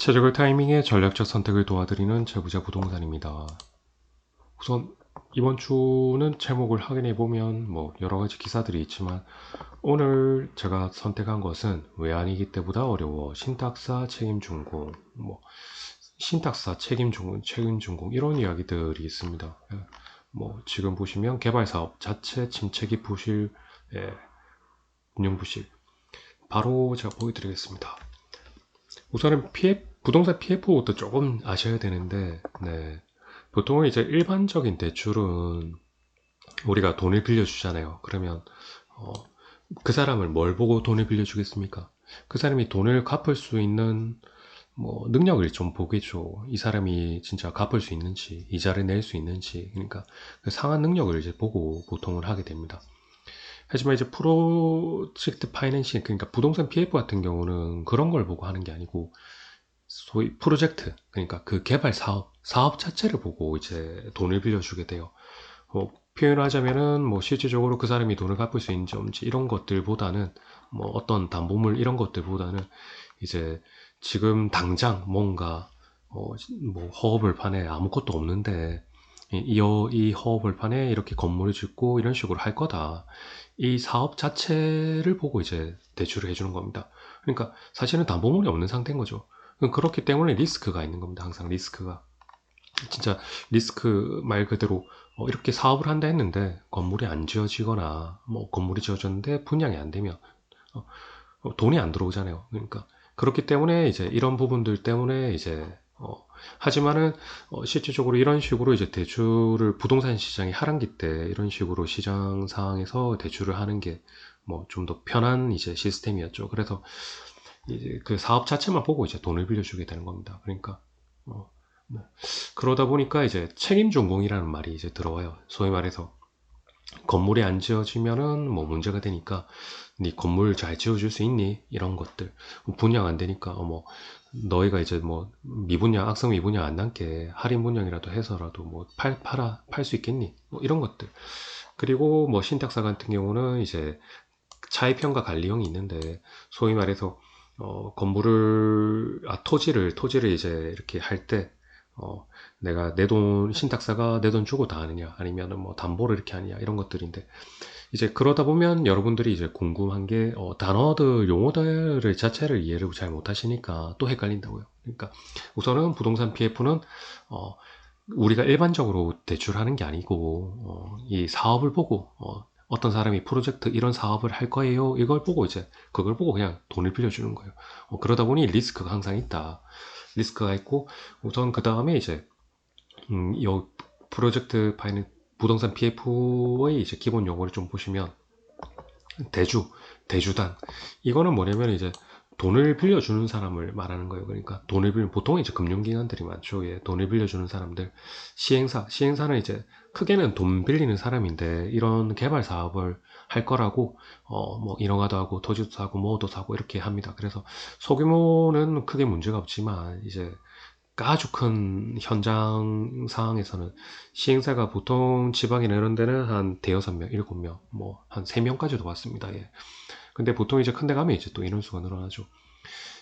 최적의 타이밍에 전략적 선택을 도와드리는 제부자 부동산입니다. 우선 이번 주는 제목을 확인해 보면 뭐 여러 가지 기사들이 있지만 오늘 제가 선택한 것은 외환위기 때보다 어려워 신탁사 책임 준공 뭐 신탁사 책임 준공 책임 준공 이런 이야기들이 있습니다. 예. 뭐 지금 보시면 개발 사업 자체 침체기 부실 예, 운영 부실 바로 제가 보여드리겠습니다. 우선은 PF, 부동산 PF부터 조금 아셔야 되는데, 네. 보통은 이제 일반적인 대출은 우리가 돈을 빌려주잖아요. 그러면, 어, 그 사람을 뭘 보고 돈을 빌려주겠습니까? 그 사람이 돈을 갚을 수 있는 뭐 능력을 좀 보겠죠. 이 사람이 진짜 갚을 수 있는지, 이자를 낼 수 있는지, 그러니까 그 상한 능력을 이제 보고 보통을 하게 됩니다. 하지만 이제 프로젝트 파이낸싱 그러니까 부동산 PF 같은 경우는 그런 걸 보고 하는 게 아니고 소위 프로젝트 그러니까 그 개발 사업 사업 자체를 보고 이제 돈을 빌려주게 돼요. 뭐 표현을 하자면은 뭐 실질적으로 그 사람이 돈을 갚을 수 있는지 이런 것들보다는 뭐 어떤 담보물 이런 것들보다는 이제 지금 당장 뭔가 어, 뭐 허허벌판에 아무것도 없는데 이, 이 허허벌판에 이렇게 건물을 짓고 이런 식으로 할 거다. 이 사업 자체를 보고 이제 대출을 해주는 겁니다. 그러니까 사실은 담보물이 없는 상태인 거죠. 그렇기 때문에 리스크가 있는 겁니다. 항상 리스크가. 진짜 리스크 말 그대로 어, 이렇게 사업을 한다 했는데 건물이 안 지어지거나 뭐 건물이 지어졌는데 분양이 안 되면 어, 어, 돈이 안 들어오잖아요. 그러니까 그렇기 때문에 이제 이런 부분들 때문에 이제 어, 하지만은 어, 실질적으로 이런 식으로 이제 대출을 부동산 시장이 하반기 때 이런 식으로 시장 상황에서 대출을 하는 게 뭐 좀 더 편한 이제 시스템이었죠. 그래서 이제 그 사업 자체만 보고 이제 돈을 빌려주게 되는 겁니다. 그러니까 어, 뭐 그러다 보니까 이제 책임 준공이라는 말이 이제 들어와요. 소위 말해서 건물이 안 지어지면은 뭐 문제가 되니까 네 건물 잘 지어줄 수 있니? 이런 것들 분양 안 되니까 어뭐 너희가 이제 뭐 미분양 악성 미분양 안 남게 할인 분양이라도 해서라도 뭐 팔 팔아 팔 수 있겠니? 뭐 이런 것들 그리고 뭐 신탁사 같은 경우는 이제 차입평가 관리형이 있는데 소위 말해서 어 건물을 아 토지를 토지를 이제 이렇게 할때 어, 내가 내 돈, 신탁사가 내 돈 주고 다 하느냐, 아니면은 뭐 담보를 이렇게 하느냐, 이런 것들인데, 이제 그러다 보면 여러분들이 이제 궁금한 게, 어, 단어들, 용어들 자체를 이해를 잘 못하시니까 또 헷갈린다고요. 그러니까 우선은 부동산 PF는, 어, 우리가 일반적으로 대출하는 게 아니고, 어, 이 사업을 보고, 어, 어떤 사람이 프로젝트 이런 사업을 할 거예요. 이걸 보고 이제 그걸 보고 그냥 돈을 빌려주는 거예요. 어, 그러다 보니 리스크가 항상 있다. 리스크가 있고 우선 그 다음에 이제 음, 이 프로젝트 파이는 부동산 PF의 이제 기본 용어를 좀 보시면 대주, 대주단 이거는 뭐냐면 이제 돈을 빌려주는 사람을 말하는 거예요. 그러니까 돈을 빌려 보통 이제 금융기관들이 많죠. 예, 돈을 빌려주는 사람들 시행사 시행사는 이제 크게는 돈 빌리는 사람인데 이런 개발 사업을 할 거라고 어 뭐 인허가도 하고 토지도 사고 뭐도 사고 이렇게 합니다. 그래서 소규모는 크게 문제가 없지만 이제 아주 큰 현장 상황에서는 시행사가 보통 지방이나 이런 데는 한 대여섯 명, 일곱 명, 뭐 한 세 명까지도 봤습니다. 예. 근데 보통 이제 큰 데 가면 이제 또 인원수가 늘어나죠.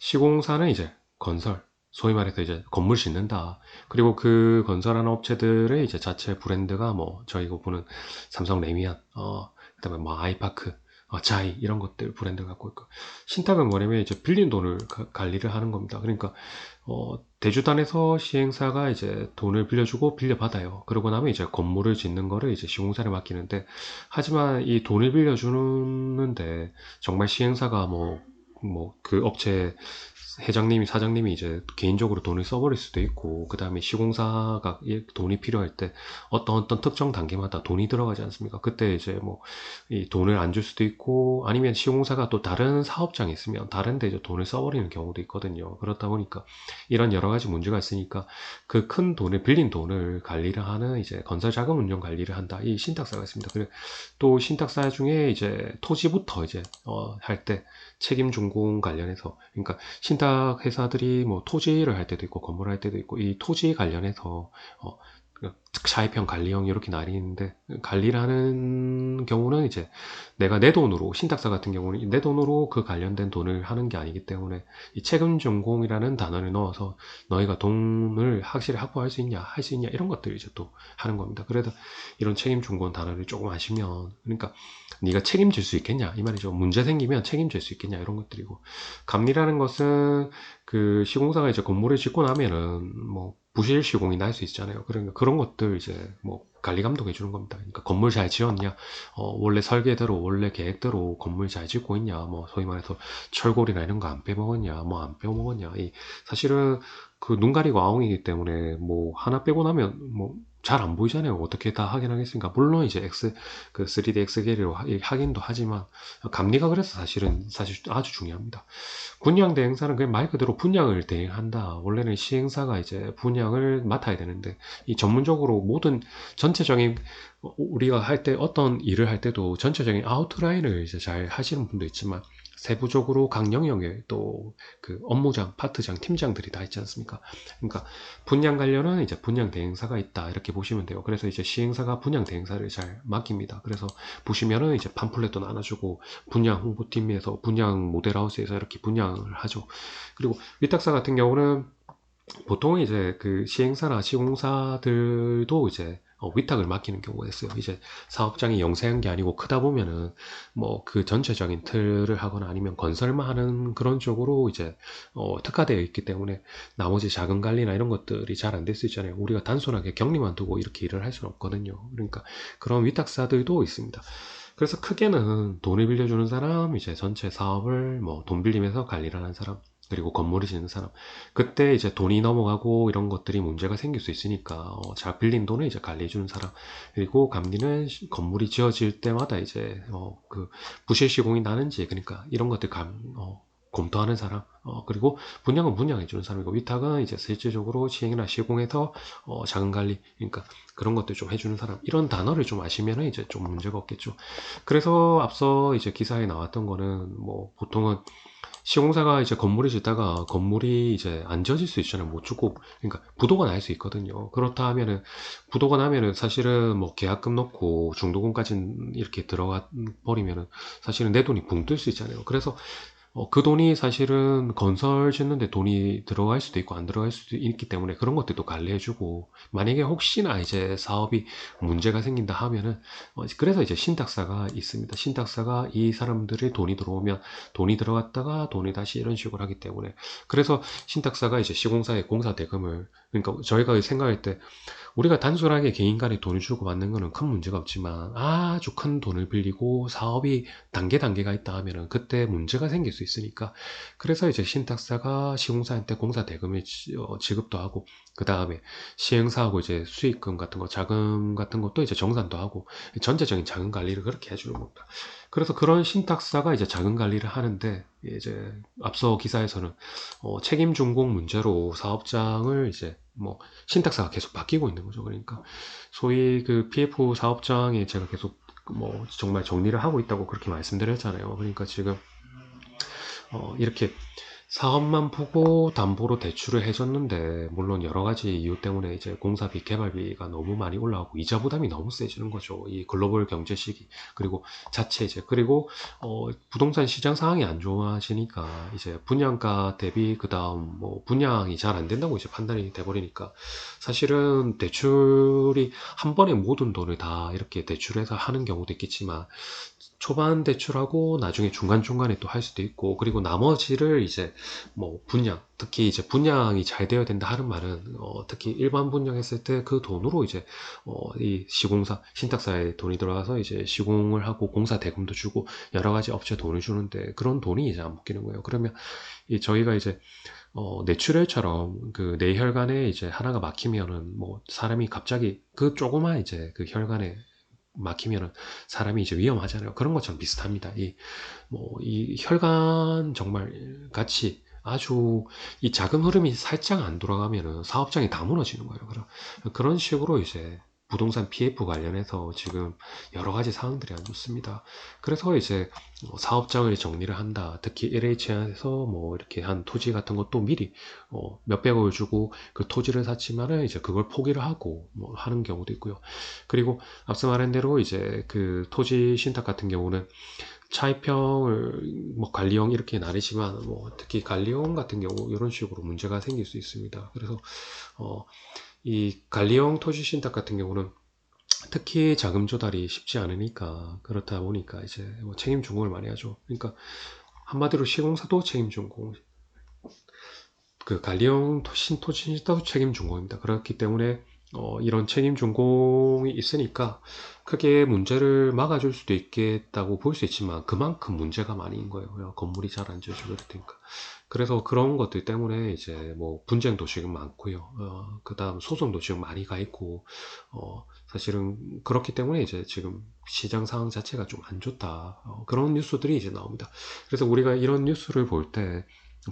시공사는 이제 건설, 소위 말해서 이제 건물 짓는다. 그리고 그 건설하는 업체들의 이제 자체 브랜드가 뭐 저희가 보는 삼성 레미안, 어, 그다음에 뭐 아이파크, 어, 자이 이런 것들 브랜드 갖고 있고 신탁은 뭐냐면 이제 빌린 돈을 가, 관리를 하는 겁니다. 그러니까 어, 대주단에서 시행사가 이제 돈을 빌려주고 빌려받아요. 그러고 나면 이제 건물을 짓는 거를 이제 시공사에 맡기는데 하지만 이 돈을 빌려주는데 정말 시행사가 뭐 뭐 그 업체 회장님이 사장님이 이제 개인적으로 돈을 써버릴 수도 있고 그 다음에 시공사가 돈이 필요할 때 어떤 어떤 특정 단계마다 돈이 들어가지 않습니까? 그때 이제 뭐 이 돈을 안 줄 수도 있고 아니면 시공사가 또 다른 사업장에 있으면 다른 데 이제 돈을 써버리는 경우도 있거든요. 그렇다 보니까 이런 여러 가지 문제가 있으니까 그 큰 돈을 빌린 돈을 관리를 하는 이제 건설 자금 운용 관리를 한다. 이 신탁사가 있습니다. 그리고 또 신탁사 중에 이제 토지부터 이제 어, 할 때 책임 준공 관련해서 그러니까 신탁 회사들이 뭐 토지를 할 때도 있고 건물을 할 때도 있고 이 토지 관련해서 어, 차이평 관리형 이렇게 나뉘는데 관리라는 경우는 이제 내가 내 돈으로 신탁사 같은 경우는 내 돈으로 그 관련된 돈을 하는 게 아니기 때문에 이 책임 전공이라는 단어를 넣어서 너희가 돈을 확실히 확보할 수 있냐 할 수 있냐 이런 것들을 이제 또 하는 겁니다. 그래서 이런 책임 전공 단어를 조금 아시면 그러니까 네가 책임질 수 있겠냐 이 말이죠. 문제 생기면 책임질 수 있겠냐 이런 것들이고 감리라는 것은 그 시공사가 이제 건물을 짓고 나면은 뭐 부실 시공이 날 수 있잖아요. 그러니까 그런 것들 이제 뭐 관리 감독해 주는 겁니다. 그러니까 건물 잘 지었냐, 어, 원래 설계대로 원래 계획대로 건물 잘 짓고 있냐, 뭐 소위 말해서 철골이나 이런 거 안 빼먹었냐, 뭐 안 빼먹었냐. 이 사실은 그 눈 가리고 아웅이기 때문에 뭐 하나 빼고 나면 뭐 잘 안 보이잖아요. 어떻게 다 확인하겠습니까? 물론 이제 X 그 3D 엑스계리로 확인도 하지만 감리가 그래서 사실은 사실 아주 중요합니다. 분양 대행사는 그냥 말 그대로 분양을 대행한다. 원래는 시행사가 이제 분양을 맡아야 되는데 이 전문적으로 모든 전체적인 우리가 할 때 어떤 일을 할 때도 전체적인 아웃라인을 이제 잘 하시는 분도 있지만 세부적으로 각 영역에 또 그 업무장, 파트장, 팀장들이 다 있지 않습니까? 그러니까 분양 관련은 이제 분양 대행사가 있다 이렇게 보시면 돼요. 그래서 이제 시행사가 분양 대행사를 잘 맡깁니다. 그래서 보시면은 이제 팜플렛도 나눠주고 분양 홍보팀에서 분양 모델하우스에서 이렇게 분양을 하죠. 그리고 위탁사 같은 경우는 보통 이제 그 시행사나 시공사들도 이제 어, 위탁을 맡기는 경우가 있어요. 이제 사업장이 영세한 게 아니고 크다 보면은 뭐 그 전체적인 틀을 하거나 아니면 건설만 하는 그런 쪽으로 이제 어, 특화되어 있기 때문에 나머지 자금 관리나 이런 것들이 잘 안 될 수 있잖아요. 우리가 단순하게 격리만 두고 이렇게 일을 할 수는 없거든요. 그러니까 그런 위탁사들도 있습니다. 그래서 크게는 돈을 빌려주는 사람, 이제 전체 사업을 뭐 돈 빌리면서 관리를 하는 사람, 그리고 건물을 짓는 사람. 그때 이제 돈이 넘어가고 이런 것들이 문제가 생길 수 있으니까 어, 자 빌린 돈을 이제 관리해 주는 사람. 그리고 감리는 건물이 지어질 때마다 이제 어, 그 부실 시공이 나는지 그러니까 이런 것들 감 어, 검토하는 사람. 어, 그리고 분양은 분양해 주는 사람이고 위탁은 이제 실질적으로 시행이나 시공해서 어, 자금 관리 그러니까 그런 것들 좀 해주는 사람. 이런 단어를 좀 아시면 이제 좀 문제가 없겠죠. 그래서 앞서 이제 기사에 나왔던 거는 뭐 보통은 시공사가 이제 건물을 짓다가 건물이 이제 안 지어질 수 있잖아요. 못 주고. 그러니까 부도가 날 수 있거든요. 그렇다 하면은 부도가 나면은 사실은 뭐 계약금 넣고 중도금까지 이렇게 들어가 버리면은 사실은 내 돈이 붕 뜰 수 있잖아요. 그래서 어, 그 돈이 사실은 건설 짓는데 돈이 들어갈 수도 있고 안 들어갈 수도 있기 때문에 그런 것들도 관리해주고 만약에 혹시나 이제 사업이 문제가 생긴다 하면은 어, 그래서 이제 신탁사가 있습니다. 신탁사가 이 사람들의 돈이 들어오면 돈이 들어갔다가 돈이 다시 이런 식으로 하기 때문에 그래서 신탁사가 이제 시공사의 공사 대금을 그러니까 저희가 생각할 때 우리가 단순하게 개인 간에 돈을 주고 받는 거는 큰 문제가 없지만 아주 큰 돈을 빌리고 사업이 단계 단계가 있다 하면은 그때 문제가 생길 수 있으니까 그래서 이제 신탁사가 시공사한테 공사 대금을 어, 지급도 하고 그 다음에 시행사하고 이제 수익금 같은 거 자금 같은 것도 이제 정산도 하고 전체적인 자금 관리를 그렇게 해주는 겁니다. 그래서 그런 신탁사가 이제 자금 관리를 하는데 이제 앞서 기사에서는 어, 책임 준공 문제로 사업장을 이제 뭐 신탁사가 계속 바뀌고 있는 거죠. 그러니까 소위 그 PF 사업장에 제가 계속 뭐 정말 정리를 하고 있다고 그렇게 말씀드렸잖아요. 그러니까 지금 어 이렇게 사업만 보고 담보로 대출을 해줬는데 물론 여러 가지 이유 때문에 이제 공사비 개발비가 너무 많이 올라가고 이자 부담이 너무 세지는 거죠. 이 글로벌 경제 시기 그리고 자체 이제 그리고 어 부동산 시장 상황이 안 좋아지니까 이제 분양가 대비 그 다음 뭐 분양이 잘 안 된다고 이제 판단이 돼 버리니까 사실은 대출이 한 번에 모든 돈을 다 이렇게 대출해서 하는 경우도 있겠지만 초반 대출하고 나중에 중간중간에 또 할 수도 있고 그리고 나머지를 이제 뭐 분양 특히 이제 분양이 잘 되어야 된다 하는 말은 어, 특히 일반 분양했을 때 그 돈으로 이제 어, 이 시공사 신탁사에 돈이 들어가서 이제 시공을 하고 공사 대금도 주고 여러 가지 업체 돈을 주는데 그런 돈이 이제 안 묶이는 거예요. 그러면 이 저희가 이제 어, 뇌출혈처럼 그 뇌혈관에 이제 하나가 막히면은 뭐 사람이 갑자기 그 조그만 이제 그 혈관에 막히면은 사람이 이제 위험하잖아요. 그런 것처럼 비슷합니다. 이, 뭐, 이 혈관 정말 같이 아주 이 자금 흐름이 살짝 안 돌아가면은 사업장이 다 무너지는 거예요. 그런, 그런 식으로 이제 부동산 PF 관련해서 지금 여러 가지 사항들이 안 좋습니다. 그래서 이제 뭐 사업장을 정리를 한다. 특히 LH에서 뭐 이렇게 한 토지 같은 것도 미리 어 몇백억을 주고 그 토지를 샀지만은 이제 그걸 포기를 하고 뭐 하는 경우도 있고요. 그리고 앞서 말한 대로 이제 그 토지 신탁 같은 경우는 차입형을 뭐 관리형 이렇게 나뉘지만 뭐 특히 관리형 같은 경우 이런 식으로 문제가 생길 수 있습니다. 그래서 어 이 관리형 토지 신탁 같은 경우는 특히 자금 조달이 쉽지 않으니까 그렇다 보니까 이제 뭐 책임 준공을 많이 하죠. 그러니까 한마디로 시공사도 책임 준공, 그 관리형 토- 신 토지 신탁도 책임 준공입니다. 그렇기 때문에 어, 이런 책임 준공이 있으니까 크게 문제를 막아줄 수도 있겠다고 볼 수 있지만 그만큼 문제가 많이 인 거예요. 건물이 잘 안 지어지고 이러니까. 그래서 그런 것들 때문에 이제 뭐 분쟁도 지금 많고요. 어, 그 다음 소송도 지금 많이 가 있고 어, 사실은 그렇기 때문에 이제 지금 시장 상황 자체가 좀 안 좋다. 어, 그런 뉴스들이 이제 나옵니다. 그래서 우리가 이런 뉴스를 볼 때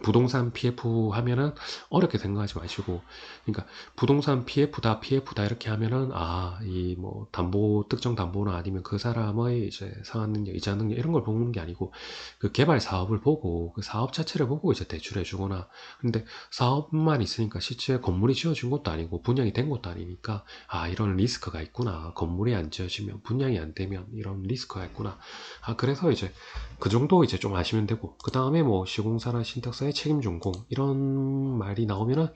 부동산 PF 하면은 어렵게 생각하지 마시고, 그러니까 부동산 PF다, PF다 이렇게 하면은 아, 이 뭐 담보 특정 담보나 아니면 그 사람의 이제 상환 능력, 이자 능력 이런 걸 보는 게 아니고 그 개발 사업을 보고 그 사업 자체를 보고 이제 대출해 주거나 근데 사업만 있으니까 실제 건물이 지어진 것도 아니고 분양이 된 것도 아니니까 아, 이런 리스크가 있구나. 건물이 안 지어지면 분양이 안 되면 이런 리스크가 있구나. 아, 그래서 이제 그 정도 이제 좀 아시면 되고 그 다음에 뭐 시공사나 신탁사 의 책임 준공 이런 말이 나오면은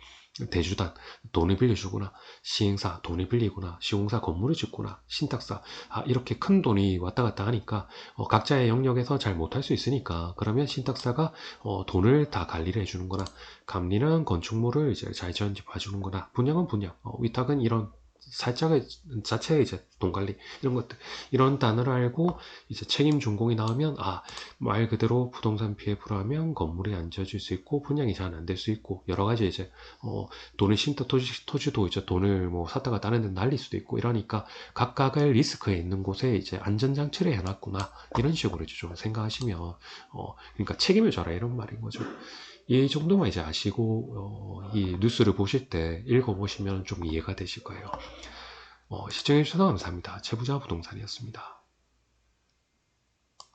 대주단 돈을 빌려주거나 시행사 돈을 빌리거나 시공사 건물을 짓거나 신탁사 아 이렇게 큰 돈이 왔다 갔다 하니까 어, 각자의 영역에서 잘 못할 수 있으니까 그러면 신탁사가 어, 돈을 다 관리를 해주는 거나 감리는 건축물을 이제 잘 지은지 봐주는 거나 분양은 분양 어, 위탁은 이런 살짝의 자체의 이제 돈 관리 이런 것들 이런 단어를 알고 이제 책임 준공이 나오면 아 말 그대로 부동산 PF로 하면 건물이 안 지어질 수 있고 분양이 잘 안 될 수 있고 여러 가지 이제 어 돈을 심다 토지 토지도 이제 돈을 뭐 샀다가 다른 데 날릴 수도 있고 이러니까 각각의 리스크에 있는 곳에 이제 안전 장치를 해놨구나 이런 식으로 좀 생각하시면 어 그러니까 책임을 져라 이런 말인 거죠. 이 정도만 이제 아시고 어, 이 뉴스를 보실 때 읽어보시면 좀 이해가 되실 거예요. 어, 시청해주셔서 감사합니다. 제부자 부동산이었습니다.